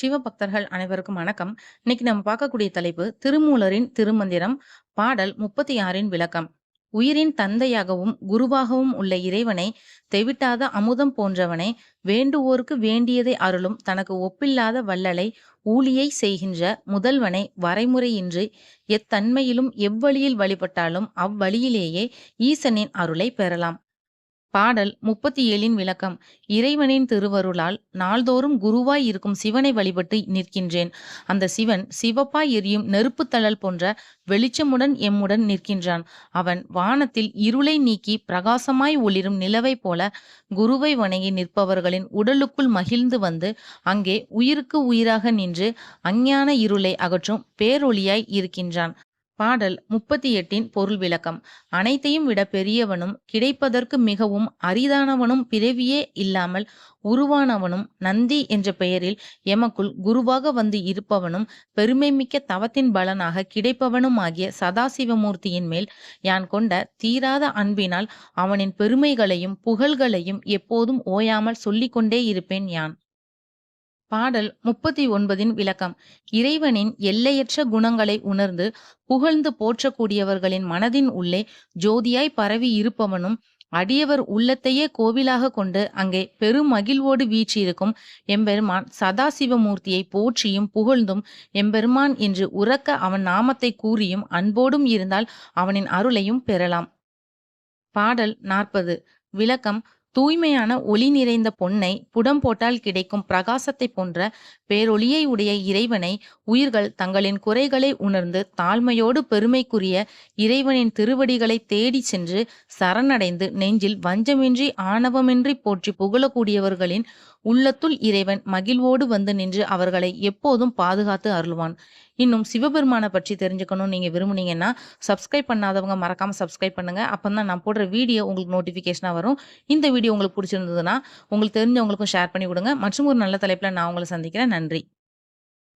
சிவபக்தர்கள் அனைவருக்கும் வணக்கம். இன்னைக்கு நம்ம பார்க்கக்கூடிய தலைப்பு திருமூலரின் திருமந்திரம் பாடல் 36ன் விளக்கம். உயிரின் தந்தையாகவும், குருவாகவும் உள்ள இறைவனை தெவிட்டாத அமுதம் போன்றவனை, வேண்டுவோர்க்கு வேண்டியதை அருளும் தனக்கு ஒப்பில்லாத வள்ளலை, ஊழியை செய்கின்ற முதல்வனை வரைமுறையின்றி எத்தன்மையிலும் எவ்வழியில் வழிபட்டாலும் அவ்வழியிலேயே ஈசனின் அருளைப் பெறலாம். பாடல் 37ன் விளக்கம். இறைவனின் திருவருளால் நாள்தோறும் குருவாய் இருக்கும் சிவனை வழிபட்டு நிற்கின்றேன். அந்த சிவன் சிவப்பாய் எரியும் நெருப்புத் தழல் போன்ற வெளிச்சமுடன் எம்முடன் நிற்கின்றான். அவன் வானத்தில் இருளை நீக்கி பிரகாசமாய் ஒளிரும் நிலவைப் போல குருவை வணங்கி நிற்பவர்களின் உடலுக்குள் மகிழ்ந்து வந்து அங்கே உயிருக்கு உயிராக நின்று அஞ்ஞான இருளை அகற்றும் பேரொளியாய் இருக்கின்றான். பாடல் 38ன் பொருள் விளக்கம். அனைத்தையும் விட பெரியவனும் கிடைப்பதற்கு மிகவும் அரிதானவனும் பிறவியே இல்லாமல் உருவானவனும் நந்தி என்ற பெயரில் எமக்குள் குருவாக வந்து இருப்பவனும் பெருமைமிக்க தவத்தின் பலனாக கிடைப்பவனுமாகிய சதாசிவமூர்த்தியின் மேல் யான் கொண்ட தீராத அன்பினால் அவனின் பெருமைகளையும் புகழ்களையும் எப்போதும் ஓயாமல் சொல்லிக்கொண்டே இருப்பேன் யான். பாடல் 39ன் விளக்கம். இறைவனின் எல்லையற்ற குணங்களை உணர்ந்து புகழ்ந்து போற்றக்கூடியவர்களின் மனதின் உள்ளே ஜோதியாய் பரவி இருப்பவனும், அடியவர் உள்ளத்தையே கோவிலாக கொண்டு அங்கே பெருமகிழ்வோடு வீற்றிருக்கும் எம்பெருமான் சதாசிவமூர்த்தியை போற்றியும் புகழ்ந்தும் எம்பெருமான் என்று உறக்க அவன் நாமத்தை கூறியும் அன்போடும் இருந்தால் அவனின் அருளையும் பெறலாம். பாடல் 40 விளக்கம். தூய்மையான ஒளி நிறைந்த பொன்னை புடம் போட்டால் கிடைக்கும் பிரகாசத்தைப் போன்ற பேரொளியை உடைய இறைவனை உயிர்கள் தங்களின் குறைகளை உணர்ந்து தாழ்மையோடு பெருமைக்குரிய இறைவனின் திருவடிகளை தேடிச் சென்று சரணடைந்து நெஞ்சில் வஞ்சமின்றி ஆணவமின்றி போற்றி புகழக்கூடியவர்களின் உள்ளத்துள் இறைவன் மகிழ்வோடு வந்து நின்று அவர்களை எப்போதும் பாதுகாத்து அருள்வான். இன்னும் சிவபெருமானை பற்றி தெரிஞ்சுக்கணும்னு நீங்கள் விரும்புனீங்கன்னா, சப்ஸ்கிரைப் பண்ணாதவங்க மறக்காமல் சப்ஸ்கிரைப் அப்போ தான் நான் போடுற வீடியோ உங்களுக்கு நோட்டிஃபிகேஷனாக வரும். இந்த வீடியோ உங்களுக்கு பிடிச்சிருந்ததுன்னா உங்களுக்கு தெரிஞ்சவங்களுக்கும் ஷேர் பண்ணி விடுங்க. மற்றும் ஒரு நல்ல தலைப்பில் நான் உங்களை சந்திக்கிறேன். நன்றி.